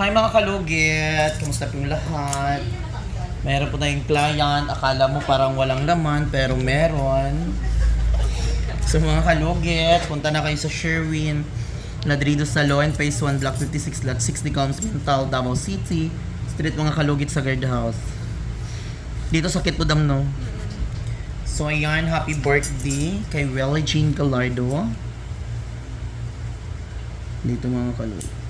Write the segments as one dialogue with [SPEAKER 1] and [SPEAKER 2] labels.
[SPEAKER 1] Hi mga kalugit! Kamusta po yung lahat? Meron po tayong client. Akala mo parang walang laman, pero meron. So mga kalugit, punta na kayo sa Sherwin. Ladrido Salon, Phase 1, Block 56, Lot 6, Decoms, Mental, Davao City. Street mga kalugit sa guard house. Dito sa Kitpudam, no? So ayan, happy birthday kay Welly Jean Gallardo. Dito mga kalugit.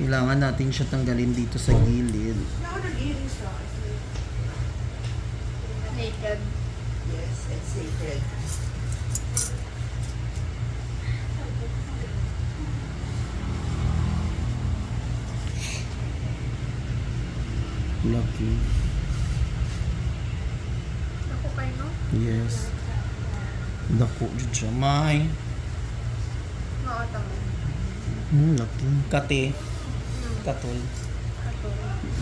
[SPEAKER 1] Kailangan natin siya tanggalin dito sa gilid.
[SPEAKER 2] Naked.
[SPEAKER 3] Yes, it's sacred.
[SPEAKER 1] Lucky.
[SPEAKER 2] Ako kayo, no?
[SPEAKER 1] Yes. Dako jud siya. May.
[SPEAKER 2] Maota mo.
[SPEAKER 1] Hmm, lucky. Kate. Katol.
[SPEAKER 2] Ato.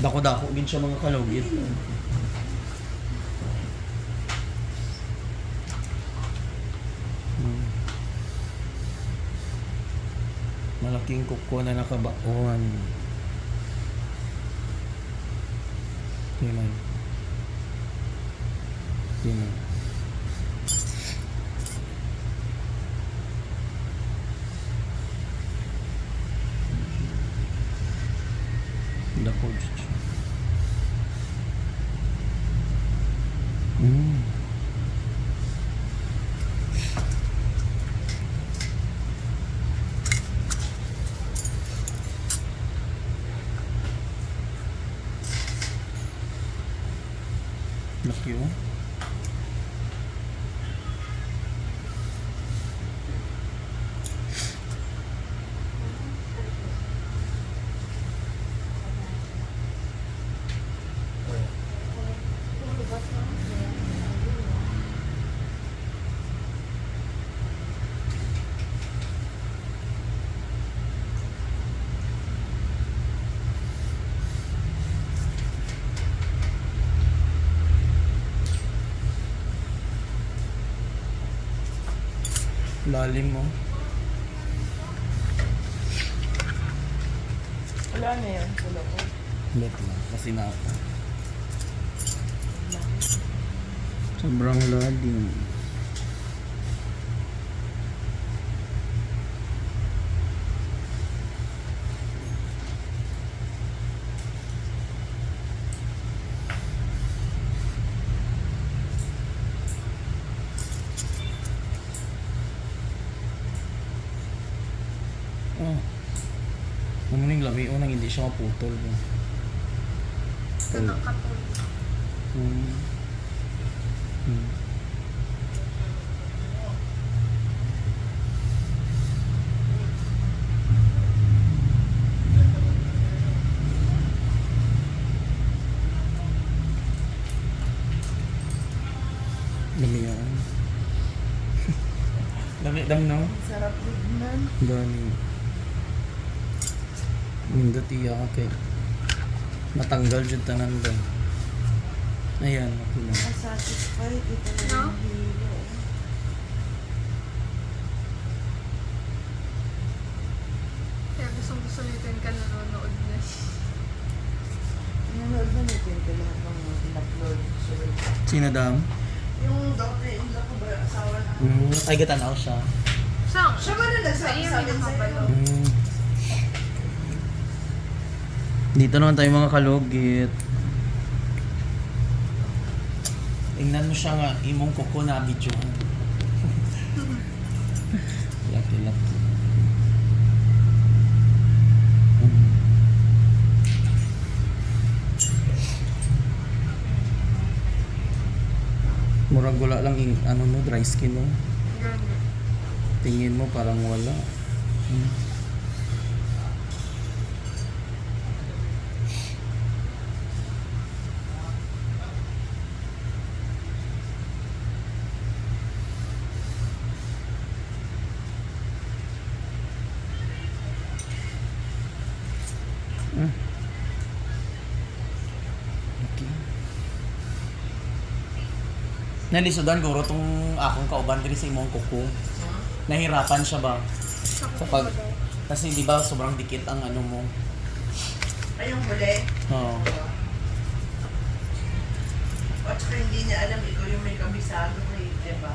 [SPEAKER 1] Dako-dako din siya mga kalugit. Hmm. Malaking kuko na nakabaon. Tingnan. Tingnan. Dako jud siya. Mm. Laki oh. Lalim mo.
[SPEAKER 3] Wala na yan sa loob.
[SPEAKER 1] Bet lang. Kasi na ako. Sobrang lalim. Oh. Ano ning labi o nang hindi siya maputol. no?
[SPEAKER 2] Kanang katol.
[SPEAKER 1] Hmm. Hmm. Dami yan. Dami dam no?
[SPEAKER 3] Sarap tignan.
[SPEAKER 1] Dami. Nindot iya ka kay matanggal jud tanan ba. Ayan, okay na.
[SPEAKER 3] Masatisfied. Ito na
[SPEAKER 2] No? Kaya gustong gusto nito yung kananonood na.
[SPEAKER 3] Nanonood na natin lahat ng in-upload. Sorry.
[SPEAKER 1] Sino dam?
[SPEAKER 3] Yung daughter-in-law ko ba, asawa na.
[SPEAKER 1] Mm, ay gatanaw siya.
[SPEAKER 2] Saan?
[SPEAKER 3] Siya ba na
[SPEAKER 2] Sa
[SPEAKER 3] nagsabi sa akin sa'yo?
[SPEAKER 1] Mm. Dito naman tayo mga kalugit. Tingnan mo siya nga, imong kuko na video. laki, laki. Murag wala lang yung ano no, dry skin no. Tingin mo parang wala. Hmm. Nalisudan guro tong akong kauban diri sa imong kuko. Nahirapan siya ba?
[SPEAKER 2] Sa
[SPEAKER 1] pag-. Kasi di ba sobrang dikit ang ano mo.
[SPEAKER 3] Ay, yung huli.
[SPEAKER 1] Oo.
[SPEAKER 3] At saka hindi niya alam ikaw yung may kabisado kay, diba?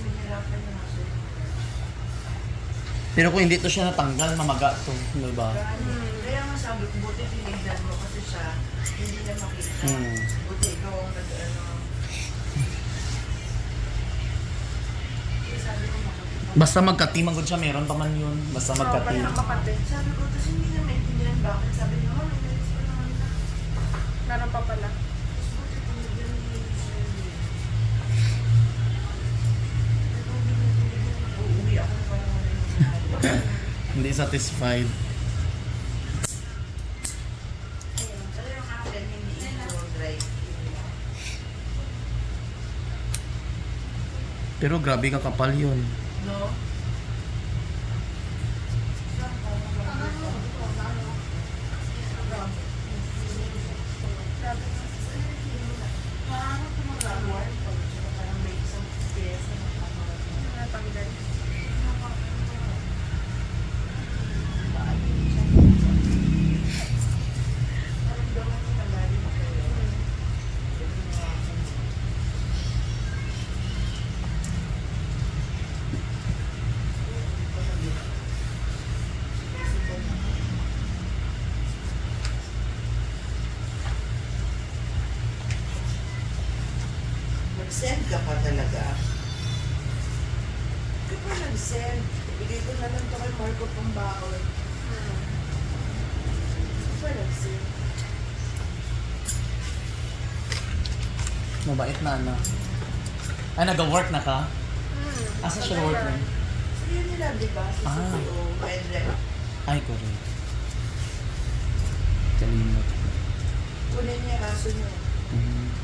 [SPEAKER 3] Hinihirapan niya kasi.
[SPEAKER 1] Pero kung hindi to siya natanggal, mamaga to. Di ba?
[SPEAKER 3] Kaya nga sabi ko, buti tinignan mo kasi siya, hindi na makita.
[SPEAKER 1] Hmm.
[SPEAKER 3] Buti ikaw ang nag,
[SPEAKER 1] Basta magka-team ang good siya, meron pa man yun. Basta magka-team.
[SPEAKER 2] Basta makapit.
[SPEAKER 3] Sabi ko, tapos hindi na maintindihan bakit. Sabi niya, oh, nag-alis pa naman na.
[SPEAKER 2] Meron pa pala.
[SPEAKER 3] Niya hindi na tinignan. Uuwi ako na parang wala yung nangyari.
[SPEAKER 1] Hindi satisfied.
[SPEAKER 3] Ayun, pero yung akin, hindi ito dry.
[SPEAKER 1] Pero grabe kakapal yun.
[SPEAKER 3] Nag-send ka pa talaga? Ka pa nag-send? Ibigay ko na lang to kay Marco Pambakol.
[SPEAKER 2] Hmm.
[SPEAKER 3] Ka pa nag-send?
[SPEAKER 1] Mabait na ano. Ay, nag-work na ka?
[SPEAKER 2] Hmm.
[SPEAKER 1] Asa siya work na?
[SPEAKER 3] So yun nila, di ba? Sa
[SPEAKER 1] Ah.
[SPEAKER 3] CPO.
[SPEAKER 1] Ay, correct. Kalimot.
[SPEAKER 3] Kunin niya kaso niya.
[SPEAKER 1] Mhm.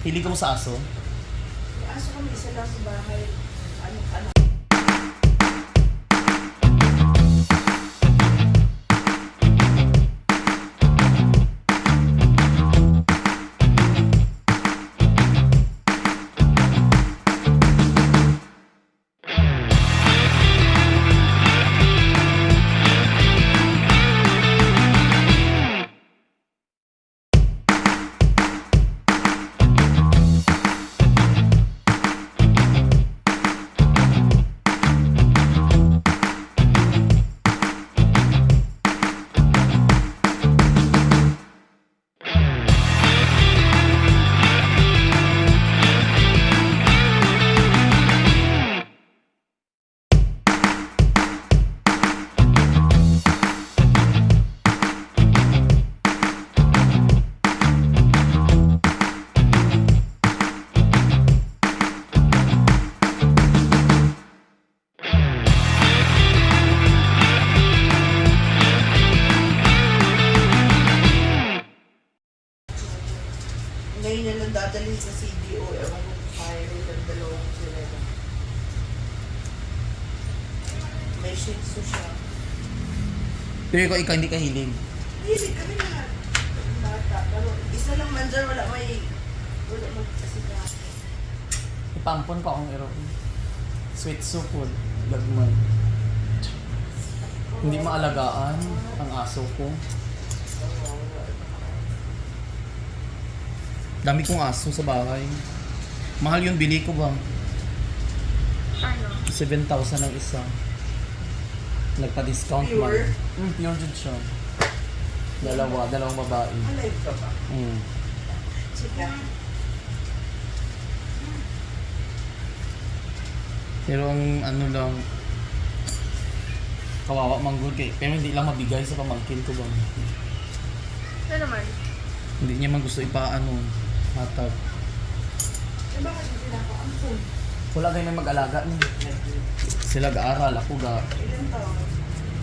[SPEAKER 1] Pili ko mo sa aso?
[SPEAKER 3] May aso kami isa lang sa bahay. Ano, ano? Dadalhin sa CDO. Ewan ko kaya ng dalawang sila na. May shih tzu siya.
[SPEAKER 1] Pero ikaw, ikaw hindi ka hiling.
[SPEAKER 3] Hilig kami lahat. Bata. Pero isa lang man dyan, wala may... Wala magkasikaso.
[SPEAKER 1] Ipampon ko akong iro. Sweet soup food. Lagman. Hindi maalagaan ang aso ko. Dami kong aso sa bahay. Mahal yung bili ko ba?
[SPEAKER 2] Ano?
[SPEAKER 1] 7,000 ang isa. Nagpa-discount man.
[SPEAKER 3] Pure?
[SPEAKER 1] Mm, pure jud siya. Dalawa, dalawang babae.
[SPEAKER 3] Alive ka ba?
[SPEAKER 1] Mm.
[SPEAKER 3] Chika.
[SPEAKER 1] Pero ang ano lang, kawawa manggod kay pero hindi lang mabigay sa pamangkin ko ba.
[SPEAKER 2] Ano naman?
[SPEAKER 1] Hindi niya man gusto ipaano, hatag.
[SPEAKER 3] Eh?
[SPEAKER 1] Wala kayo may mag-alaga ni. Sila ga-aral, ako ga
[SPEAKER 3] Ilan taon?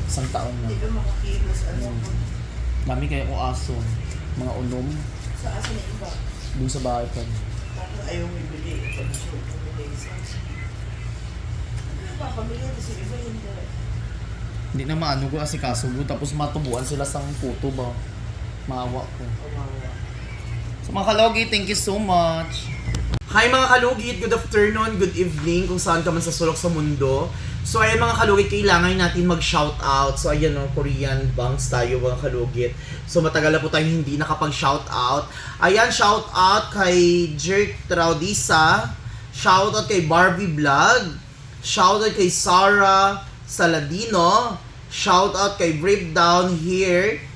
[SPEAKER 1] isang taon na.
[SPEAKER 3] Hindi ka makakilos. Ano
[SPEAKER 1] Mm.
[SPEAKER 3] ko?
[SPEAKER 1] Dami kayo kong aso, mga unom,
[SPEAKER 3] Sa asa na iba?
[SPEAKER 1] dun sa bahay pa.
[SPEAKER 3] Tapos ayaw mo isa. Ano ba? Pamilya na si iba hindi.
[SPEAKER 1] Hindi na maano ko kasi kasugo, tapos matubuan sila sa puto ba. Maawa ko.
[SPEAKER 3] Kawawa.
[SPEAKER 1] So mga kalogi, thank you so much. Hi mga kalugit, good afternoon, good evening kung saan ka man sa sulok sa mundo. So ayan mga kalugit, kailangan natin mag-shoutout. So ayan no, Korean bangs tayo mga kalugit. So matagal na po tayong hindi nakapag-shoutout. Ayan, shoutout kay Jerk Traudisa. Shoutout kay Barbie Vlog. Shoutout kay Sarah Saladino. Shoutout kay Breakdown here.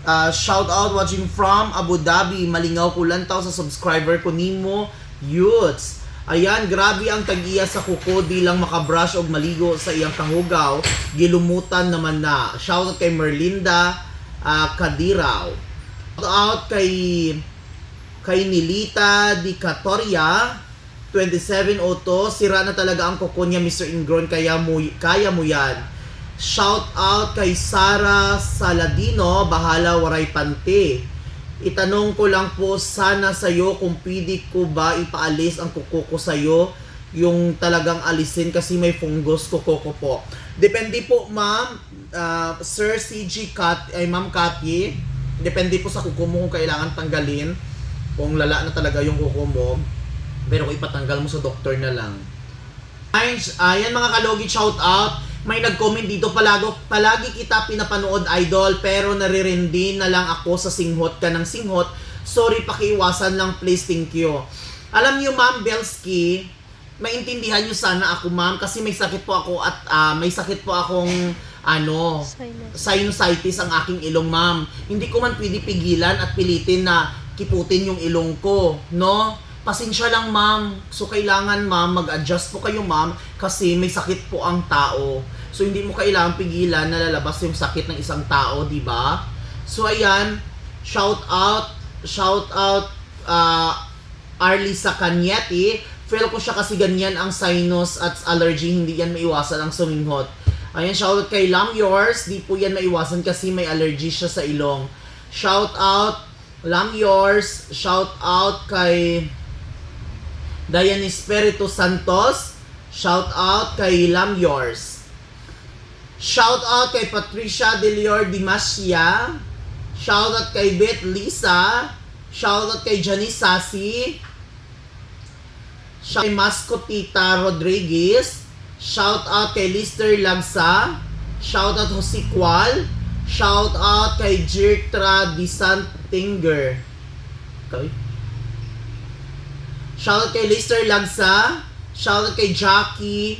[SPEAKER 1] Uh, shout out watching from Abu Dhabi. Malingaw ko lang sa subscriber ko nimo, Youths. Ayan, grabe ang tagiya sa kuko di lang makabrush og maligo sa iyang kahugaw. Gilumutan naman na. Shout out kay Merlinda uh, Kadiraw. Shout out kay kay Nilita Di Catoria 2702 sira na talaga ang kuko niya Mr. Ingron kaya mo kaya mo yan Shout out kay Sara Saladino, bahala waray pante. Itanong ko lang po sana sa'yo kung pwede ko ba ipaalis ang kuko ko sa'yo yung talagang alisin kasi may fungus kuko ko po. Depende po ma'am, ah, Sir CG Kat, ay ma'am Kathy, depende po sa kuko mo kung kailangan tanggalin, kung lala na talaga yung kuko mo, pero kung ipatanggal mo sa doktor na lang. Guys, ayan mga kalogit, shout out. May nag-comment dito palago, palagi kita pinapanood idol pero naririndi na lang ako sa singhot ka ng singhot. Sorry, pakiiwasan lang please, thank you. Alam niyo ma'am Belsky, maintindihan niyo sana ako ma'am kasi may sakit po ako at ah, may sakit po akong ano, sinusitis ang aking ilong ma'am. Hindi ko man pwede pigilan at pilitin na kiputin yung ilong ko, no? Pasensya lang ma'am. So kailangan ma'am mag-adjust po kayo ma'am kasi may sakit po ang tao. So hindi mo kailangan pigilan na lalabas yung sakit ng isang tao, di ba? So ayan, shout out, shout out uh, Arlisa Canyeti. Feel ko siya kasi ganyan ang sinus at allergy, hindi yan maiwasan ang suminghot. Ayan, shout out kay Lam Yours, di po yan maiwasan kasi may allergy siya sa ilong. Shout out Lam Yours, shout out kay Dayan Espiritu Santos. Shout out kay Lam Yours. Shout out kay Patricia De Leor Dimasia. Shout out kay Beth Lisa. Shout out kay Janice Sasi. Shout out kay Mascotita Rodriguez. Shout out kay Lister Lagsa. Shout out Jose Qual. Shout out kay Jirtra Disantinger. Okay. Shoutout kay Lister Lagsa. Shoutout kay Jackie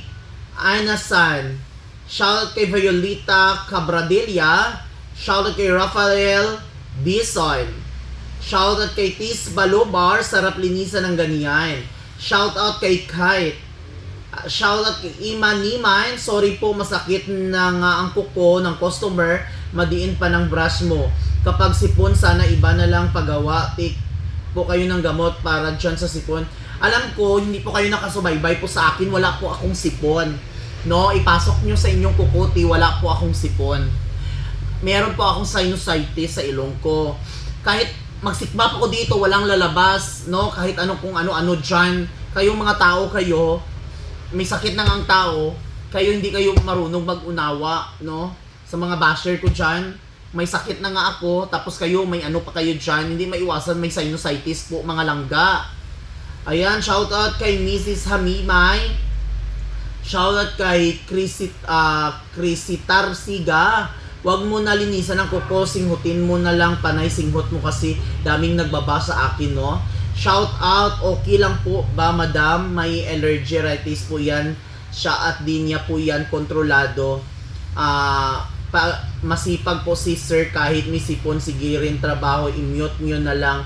[SPEAKER 1] Anasan. Shoutout kay Violeta Cabradilla. Shoutout kay Rafael Dison. Shoutout kay Tis Balobar. Sarap linisan ng ganyan. Shoutout kay Kite. Uh, Shoutout kay Ima Niman. Sorry po, masakit na nga ang kuko ng customer. Madiin pa ng brush mo. Kapag sipon, sana iba na lang pagawa. Take po kayo ng gamot para dyan sa sipon. Alam ko, hindi po kayo nakasubaybay po sa akin, wala po akong sipon. No, ipasok nyo sa inyong kukuti, wala po akong sipon. Meron po akong sinusitis sa ilong ko. Kahit magsikmap ako dito, walang lalabas, no? Kahit ano kung ano-ano dyan. Kayong mga tao kayo, may sakit na ang tao, kayo hindi kayo marunong mag-unawa, no? Sa mga basher ko dyan, may sakit na nga ako, tapos kayo, may ano pa kayo dyan, hindi maiwasan, may sinusitis po, mga langga. Ayan, shoutout kay Mrs. Hamimay. Shoutout kay Chrisit, uh, Chrisitar Siga. Huwag mo na linisan ang kuko, singhutin mo na lang, panay singhot mo kasi daming nagbaba sa akin, no? Shout out, okay lang po ba madam? May allergy rhinitis po yan. Siya at di niya po yan kontrolado. Ah, pa, masipag po si sir kahit may sipon, sige rin trabaho, i-mute nyo na lang.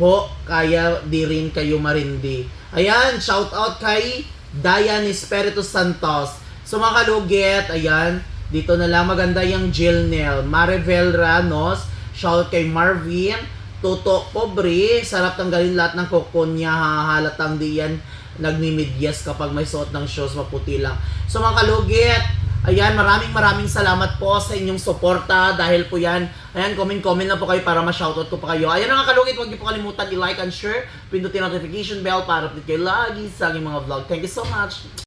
[SPEAKER 1] Ho, kaya di rin kayo marindi. Ayan, shout out kay Dayan Espiritu Santos. So mga kalugit, ayan, dito na lang maganda yung Jill Nell. Maribel Ranos, shout kay Marvin. Toto Pobre, sarap tanggalin lahat ng kokon niya, hahalatang di yan nagmimidyas kapag may suot ng shoes, maputi lang. So mga kalugit, ayan, maraming maraming salamat po sa inyong suporta dahil po yan, ayan, comment-comment na po kayo para ma-shoutout ko pa kayo. Ayan mga kalugit, huwag niyo po kalimutan i-like and share, pindutin notification bell para update kayo lagi sa aking mga vlog. Thank you so much!